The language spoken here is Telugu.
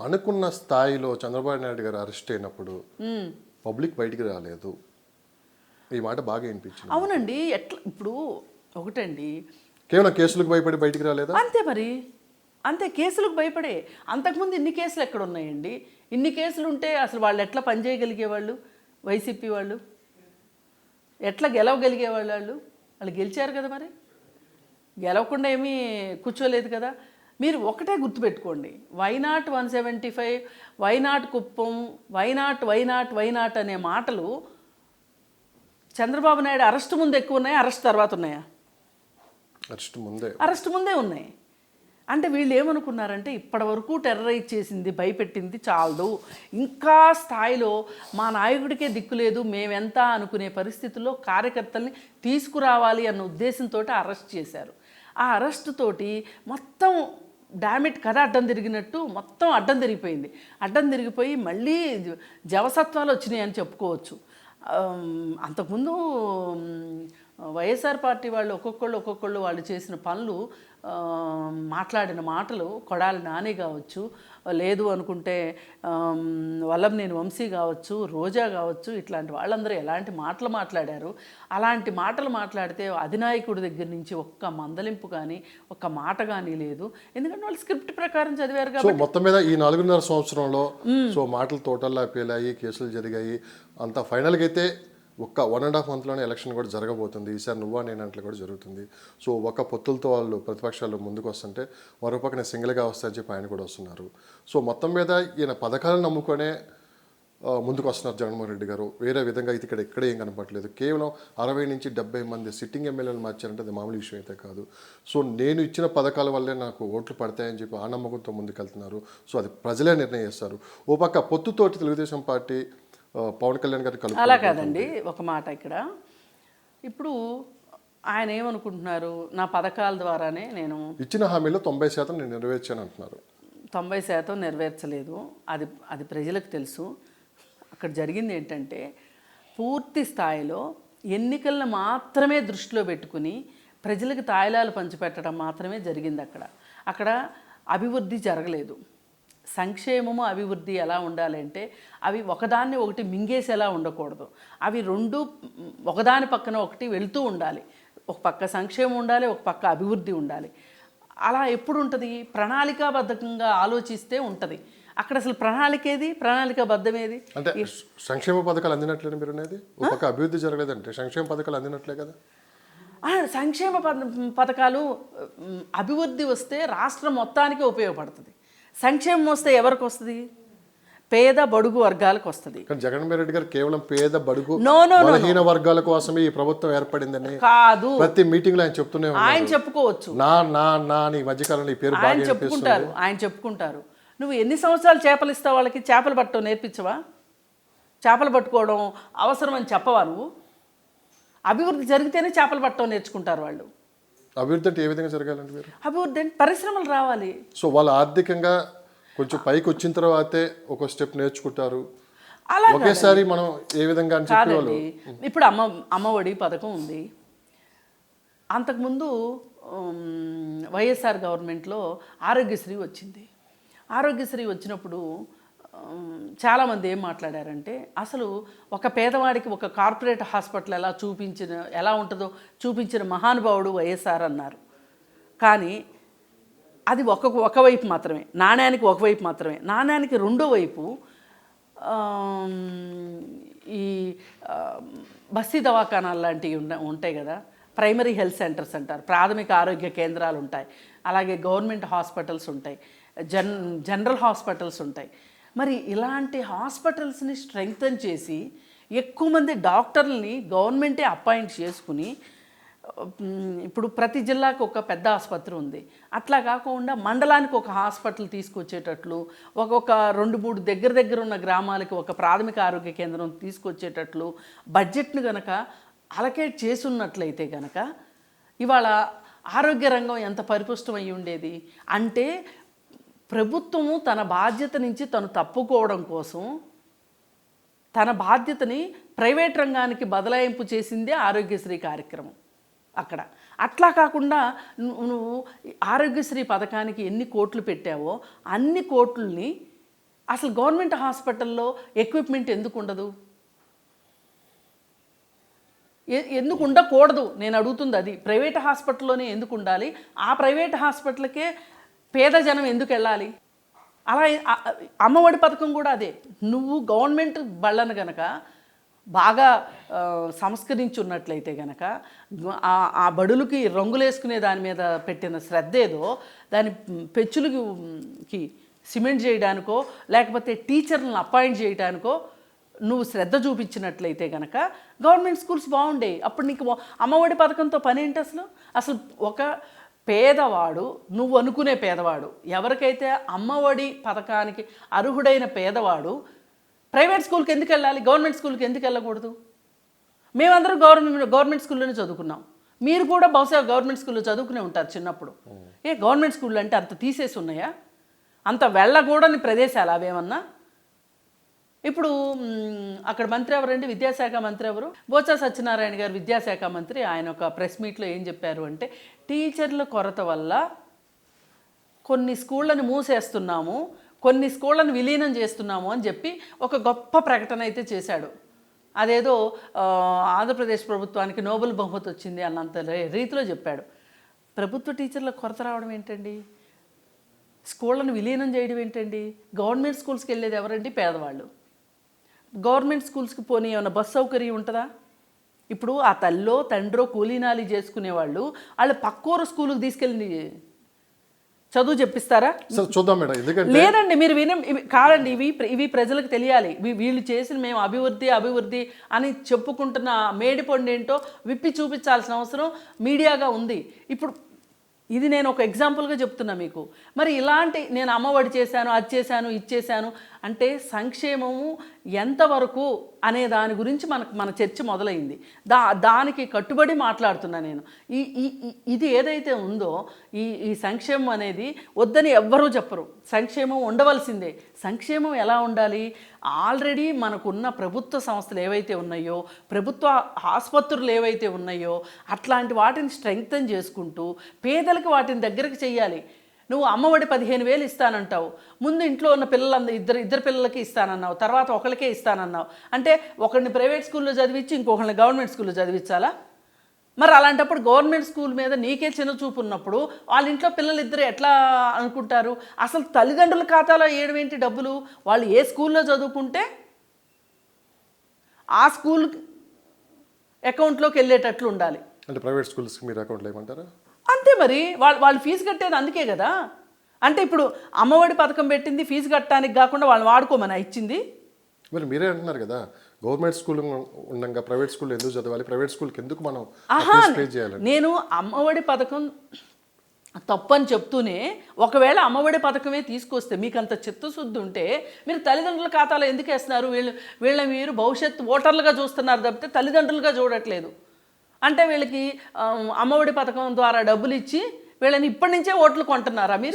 అనుకున్న స్థాయిలో చంద్రబాబు నాయుడు గారు అరెస్ట్ అయినప్పుడు పబ్లిక్ బయటికి రాలేదు. ఈ మాట బాగా వినిపించింది. అవునండి. ఎట్లా? ఇప్పుడు ఒకటండి. కేవలం కేసులకు భయపడి బయటికి రాలేదా? అంతే మరి. అంతే కేసులకు భయపడే. అంతకుముందు ఇన్ని కేసులు ఎక్కడ ఉన్నాయండి? ఇన్ని కేసులు ఉంటే అసలు వాళ్ళు ఎట్లా పనిచేయగలిగే వాళ్ళు వైసీపీ వాళ్ళు? ఎట్లా గెలవగలిగే వాళ్ళు వాళ్ళు? వాళ్ళు గెలిచారు కదా మరి? గెలవకుండా ఏమీ కూర్చోలేదు కదా? మీరు ఒకటే గుర్తుపెట్టుకోండి. Why not one seventy five why not Kuppam? Why not why not why not అనే మాటలు చంద్రబాబు నాయుడు అరెస్ట్ ముందు ఎక్కువ ఉన్నాయా? అరెస్ట్ తర్వాత ఉన్నాయా? అరెస్ట్ ముందే. అరెస్ట్ ముందే ఉన్నాయి. అంటే వీళ్ళు ఏమనుకున్నారంటే ఇప్పటివరకు టెర్రరైజ్ చేసింది భయపెట్టింది చాలదు. ఇంకా స్థాయిలో మా నాయకుడికే దిక్కు లేదు మేమెంత అనుకునే పరిస్థితుల్లో కార్యకర్తల్ని తీసుకురావాలి అన్న ఉద్దేశంతో అరెస్ట్ చేశారు. ఆ అరెస్ట్ తోటి మొత్తం డామిట్ కథ అడ్డం తిరిగినట్టు మొత్తం అడ్డం తిరిగిపోయింది. అడ్డం తిరిగిపోయి మళ్ళీ జవసత్వాలు వచ్చినాయి అని చెప్పుకోవచ్చు అంతకుముందు వైఎస్ఆర్ పార్టీ వాళ్ళు ఒక్కొక్కళ్ళు ఒక్కొక్కళ్ళు వాళ్ళు చేసిన పనులు మాట్లాడిన మాటలు కొడాలి నాని కావచ్చు లేదు అనుకుంటే ఆమ్, వల్లంనేని వంశీ కావచ్చు రోజా కావచ్చు ఇట్లాంటి వాళ్ళందరూ ఎలాంటి మాటలు మాట్లాడారు? అలాంటి మాటలు మాట్లాడితే అధినాయకుడి దగ్గర నుంచి ఒక్క మందలింపు కానీ ఒక్క మాట కానీ లేదు. ఎందుకంటే వాళ్ళు స్క్రిప్ట్ ప్రకారం చదివారు కాబట్టి. మొత్తం మీద ఈ నాలుగున్నర సంవత్సరంలో సో మాటలు తోటల్లా పేలాయి కేసులు జరిగాయి అంత ఫైనల్గా అయితే ఒక్క వన్ అండ్ హాఫ్ మంత్లోనే ఎలక్షన్ కూడా జరగబోతుంది. ఈసారి నువ్వా నేనంట్లో కూడా జరుగుతుంది. సో ఒక పొత్తులతో వాళ్ళు ప్రతిపక్షాలు ముందుకు వస్తుంటే మరో పక్కన సింగిల్గా వస్తాయని చెప్పి ఆయన కూడా వస్తున్నారు. సో మొత్తం మీద ఈయన పథకాలను నమ్ముకొనే ముందుకు వస్తున్నారు జగన్మోహన్ రెడ్డి గారు. వేరే విధంగా అయితే ఇక్కడ ఎక్కడ ఏం కనపట్లేదు కేవలం అరవై నుంచి డెబ్బై మంది సిట్టింగ్ ఎమ్మెల్యేలు మార్చారంటే అది మామూలు విషయం అయితే కాదు. సో నేను ఇచ్చిన పథకాల వల్లే నాకు ఓట్లు పడతాయని చెప్పి ఆ నమ్మకంతో ముందుకెళ్తున్నారు. సో అది ప్రజలే నిర్ణయిస్తారు ఓ పక్క పొత్తుతోటి తెలుగుదేశం పార్టీ పవన్ కళ్యాణ్ కలుపు అలా కాదండి ఒక మాట ఇక్కడ. ఇప్పుడు ఆయన ఏమనుకుంటున్నారు? నా పథకాల ద్వారానే నేను ఇచ్చిన హామీలో తొంభై శాతం నేను నెరవేర్చాను అంటున్నారు. తొంభై శాతం నెరవేర్చలేదు. అది అది ప్రజలకు తెలుసు. అక్కడ జరిగింది ఏంటంటే పూర్తి స్థాయిలో ఎన్నికలను మాత్రమే దృష్టిలో పెట్టుకుని ప్రజలకు తాయిలాలు పంచిపెట్టడం మాత్రమే జరిగింది అక్కడ. అక్కడ అభివృద్ధి జరగలేదు. సంక్షేమము అభివృద్ధి ఎలా ఉండాలంటే అవి ఒకదాన్ని ఒకటి మింగేసేలా ఉండకూడదు. అవి రెండు ఒకదాని పక్కన ఒకటి వెళ్తూ ఉండాలి. ఒక పక్క సంక్షేమం ఉండాలి ఒక పక్క అభివృద్ధి ఉండాలి. అలా ఎప్పుడు ఉంటుంది ప్రణాళికాబద్ధంగా ఆలోచిస్తే ఉంటుంది. అక్కడ అసలు ప్రణాళిక ఏది ప్రణాళికాబద్ధం ఏది అంటే సంక్షేమ పథకాలు అందినట్లేనా మీరు అనేది? ఒక అభివృద్ధి జరగలేదంటే సంక్షేమ పథకాలు అందినట్లే కదా? సంక్షేమ పథ పథకాలు అభివృద్ధి వస్తే రాష్ట్రం మొత్తానికి ఉపయోగపడుతుంది. సంక్షేమం వస్తే ఎవరికి వస్తుంది? పేద బడుగు వర్గాలకు వస్తుంది. జగన్మోహన్ రెడ్డి గారు కేవలం పేద బడుగు నో నో నో బలహీన వర్గాల కోసమే ఈ ప్రభుత్వం ఏర్పడిందని కాదు. ప్రతి మీటింగ్లో ఆయన చెప్తూనే ఆయన చెప్పుకోవచ్చు. నా నా నా ఈ మధ్యకాలంలో ఈ పేరు ఆయన చెప్పుకుంటారు ఆయన చెప్పుకుంటారు. నువ్వు ఎన్ని సంవత్సరాలు చేపలు ఇస్తావు వాళ్ళకి? చేపలు పట్టడం నేర్పించవా? చేపలు పట్టుకోవడం అవసరం అని చెప్పవా నువ్వు? అభివృద్ధి జరిగితేనే చేపలు పట్టడం నేర్చుకుంటారు వాళ్ళు. అభివృద్ధి అంటే ఏ విధంగా జరగాలండి మీరు? అభివృద్ధి అంటే పరిశ్రమలు రావాలి. సో వాళ్ళు ఆర్థికంగా కొంచెం పైకి వచ్చిన తర్వాతే ఒక స్టెప్ నేర్చుకుంటారు. అలా ఒకేసారి మనం ఏ విధంగా కాదండి. ఇప్పుడు అమ్మ అమ్మఒడి పథకం ఉంది. అంతకుముందు వైఎస్ఆర్ గవర్నమెంట్లో ఆరోగ్యశ్రీ వచ్చింది. ఆరోగ్యశ్రీ వచ్చినప్పుడు చాలామంది ఏం మాట్లాడారంటే అసలు ఒక పేదవాడికి ఒక కార్పొరేట్ హాస్పిటల్ ఎలా చూపించిన ఎలా ఉంటుందో చూపించిన మహానుభావుడు వైఎస్ఆర్ అన్నారు. కానీ అది ఒక ఒకవైపు మాత్రమే నాణ్యానికి ఒకవైపు మాత్రమే. నాణ్యానికి రెండో వైపు ఈ బస్తీ దవాఖానాలు లాంటివి ఉంటాయి కదా ప్రైమరీ హెల్త్ సెంటర్స్ అంటారు ప్రాథమిక ఆరోగ్య కేంద్రాలు ఉంటాయి అలాగే గవర్నమెంట్ హాస్పిటల్స్ ఉంటాయి జన్ జనరల్ హాస్పిటల్స్ ఉంటాయి. మరి ఇలాంటి హాస్పిటల్స్ని స్ట్రెంగ్తన్ చేసి ఎక్కువ మంది డాక్టర్లని గవర్నమెంటే అపాయింట్ చేసుకుని ఇప్పుడు ప్రతి జిల్లాకు ఒక పెద్ద ఆసుపత్రి ఉంది. అట్లా కాకుండా మండలానికి ఒక హాస్పిటల్ తీసుకొచ్చేటట్లు ఒక్కొక్క రెండు మూడు దగ్గర దగ్గర ఉన్న గ్రామాలకి ఒక ప్రాథమిక ఆరోగ్య కేంద్రం తీసుకొచ్చేటట్లు బడ్జెట్ను గనక అలకేట్ చేసున్నట్లయితే గనక ఇవాళ ఆరోగ్య రంగం ఎంత పరిపుష్టమై ఉండేది? అంటే ప్రభుత్వము తన బాధ్యత నుంచి తను తప్పుకోవడం కోసం తన బాధ్యతని ప్రైవేట్ రంగానికి బదలాయింపు చేసిందే ఆరోగ్యశ్రీ కార్యక్రమం అక్కడ. అట్లా కాకుండా నువ్వు ఆరోగ్యశ్రీ పథకానికి ఎన్ని కోట్లు పెట్టావో అన్ని కోట్లని అసలు గవర్నమెంట్ హాస్పిటల్లో ఎక్విప్మెంట్ ఎందుకు ఉండదు? ఎ- ఎందుకు ఉండకూడదు? నేను అడుగుతుంది అది. ప్రైవేట్ హాస్పిటల్లోనే ఎందుకు ఉండాలి? ఆ ప్రైవేట్ హాస్పిటల్కే పేద జనం ఎందుకు వెళ్ళాలి? అలా అమ్మఒడి పథకం కూడా అదే. నువ్వు గవర్నమెంట్ బళ్ళను గనక బాగా సంస్కరించి సంస్కరించున్నట్లయితే గనక ఆ బడులకి బడులకి రంగులేసుకునే దాని మీద పెట్టిన శ్రద్ధ ఏదో దాని పెచ్చులకి కి సిమెంట్ చేయడానికో లేకపోతే టీచర్లను అపాయింట్ చేయడానికో నువ్వు శ్రద్ధ చూపించినట్లయితే కనుక గవర్నమెంట్ స్కూల్స్ బాగుండేవి అప్పుడు నీకు అమ్మఒడి పథకంతో పని ఏంటి అసలు? అసలు ఒక పేదవాడు నువ్వు అనుకునే పేదవాడు. ఎవరికైతే అమ్మఒడి పథకానికి అర్హుడైన పేదవాడు ప్రైవేట్ స్కూల్కి ఎందుకు వెళ్ళాలి? గవర్నమెంట్ స్కూల్కి ఎందుకు వెళ్ళకూడదు? మేమందరం గవర్నమెంట్ గవర్నమెంట్ స్కూల్లోనే చదువుకున్నాం. మీరు కూడా బహుశా గవర్నమెంట్ స్కూల్లో చదువుకునే ఉంటారు చిన్నప్పుడు. ఏ గవర్నమెంట్ స్కూల్ అంటే అంత తీసేసి ఉన్నాయా? అంత వెళ్ళకూడని ప్రదేశాలు అవేమన్నా? ఇప్పుడు అక్కడ మంత్రి ఎవరండి విద్యాశాఖ మంత్రి ఎవరు? బోత్స సత్యనారాయణ గారు విద్యాశాఖ మంత్రి. ఆయన ఒక ప్రెస్ మీట్లో ఏం చెప్పారు అంటే టీచర్ల కొరత వల్ల కొన్ని స్కూళ్ళని మూసేస్తున్నాము కొన్ని స్కూళ్ళను విలీనం చేస్తున్నాము అని చెప్పి ఒక గొప్ప ప్రకటన అయితే చేశాడు. అదేదో ఆంధ్రప్రదేశ్ ప్రభుత్వానికి నోబెల్ బహుమతి వచ్చింది అన్నంత రే- రీతిలో చెప్పాడు. ప్రభుత్వ టీచర్ల కొరత రావడం ఏంటండి? స్కూళ్ళను విలీనం చేయడం ఏంటండి? గవర్నమెంట్ స్కూల్స్కి వెళ్ళేది ఎవరండి? పేదవాళ్ళు. గవర్నమెంట్ స్కూల్స్కి పోనీ ఏమైనా బస్ సౌకర్యం ఉంటుందా? ఇప్పుడు ఆ తల్లో తండ్రో కూలీనాలి చేసుకునేవాళ్ళు వాళ్ళు పక్కూరు స్కూల్కి తీసుకెళ్ళి చదువు చెప్పిస్తారా? చూద్దాం మేడం. ఎందుకంటే లేదండి మీరు విన ఇవి కాదండి ఇవి ఇవి ప్రజలకు తెలియాలి. వీళ్ళు చేసిన మేము అభివృద్ధి అభివృద్ధి అని చెప్పుకుంటున్న మేడిపండు ఏంటో విప్పి చూపించాల్సిన అవసరం మీడియాగా ఉంది. ఇప్పుడు ఇది నేను ఒక ఎగ్జాంపుల్గా చెప్తున్నా మీకు. మరి ఇలాంటి నేను అమ్మఒడి చేశాను అది చేశాను ఇది చేశాను అంటే సంక్షేమము ఎంతవరకు అనే దాని గురించి మనకు మన చర్చ మొదలైంది. దా దానికి కట్టుబడి మాట్లాడుతున్నా నేను. ఈ ఇది ఏదైతే ఉందో ఈ ఈ సంక్షేమం అనేది వద్దని ఎవ్వరూ చెప్పరు. సంక్షేమం ఉండవలసిందే. సంక్షేమం ఎలా ఉండాలి? ఆల్రెడీ మనకున్న ప్రభుత్వ సంస్థలు ఏవైతే ఉన్నాయో ప్రభుత్వ ఆసుపత్రులు ఏవైతే ఉన్నాయో అట్లాంటి వాటిని స్ట్రెంగ్తన్ చేసుకుంటూ పేదలకు వాటిని దగ్గరకు చేయాలి. నువ్వు అమ్మఒడి పదిహేను వేలు ఇస్తానంటావు. ముందు ఇంట్లో ఉన్న పిల్లలందరూ ఇద్దరు ఇద్దరు పిల్లలకి ఇస్తానన్నావు. తర్వాత ఒకరికే ఇస్తానన్నావు. అంటే ఒకరిని ప్రైవేట్ స్కూల్లో చదివించి ఇంకొకరిని గవర్నమెంట్ స్కూల్లో చదివించాలా? మరి అలాంటప్పుడు గవర్నమెంట్ స్కూల్ మీద నీకే చిన్న చూపు ఉన్నప్పుడు వాళ్ళ ఇంట్లో పిల్లలు ఇద్దరు ఎట్లా అనుకుంటారు? అసలు తల్లిదండ్రుల ఖాతాలో ఏడవేంటి డబ్బులు? వాళ్ళు ఏ స్కూల్లో చదువుకుంటే ఆ స్కూల్ అకౌంట్లోకి వెళ్ళేటట్లు ఉండాలి. అంటే ప్రైవేట్ స్కూల్స్కి మీరు అకౌంట్లో ఏమంటారా? అంతే మరి. వాళ్ళు వాళ్ళు ఫీజు కట్టేది అందుకే కదా. అంటే ఇప్పుడు అమ్మఒడి పథకం పెట్టింది ఫీజు కట్టడానికి కాకుండా వాళ్ళని వాడుకోమని ఇచ్చింది. మరి మీరే అంటున్నారు కదా గవర్నమెంట్ స్కూల్ ఉండగా ప్రైవేట్ స్కూల్ ఎందుకు చదవాలి? ప్రైవేట్ స్కూల్కి ఎందుకు మనం చేయాలి? నేను అమ్మఒడి పథకం తప్పని చెప్తూనే ఒకవేళ అమ్మఒడి పథకమే తీసుకొస్తే మీకు అంత చిత్తశుద్ధి ఉంటే మీరు తల్లిదండ్రుల ఖాతాలో ఎందుకు వేస్తున్నారు? వీళ్ళు వీళ్ళ మీరు భవిష్యత్ ఓటర్లుగా చూస్తున్నారు తప్పితే తల్లిదండ్రులుగా చూడట్లేదు. అంటే వీళ్ళకి అమ్మఒడి పథకం ద్వారా డబ్బులు ఇచ్చి వీళ్ళని ఇప్పటి నుంచే ఓట్లు కొంటున్నారా మీరు?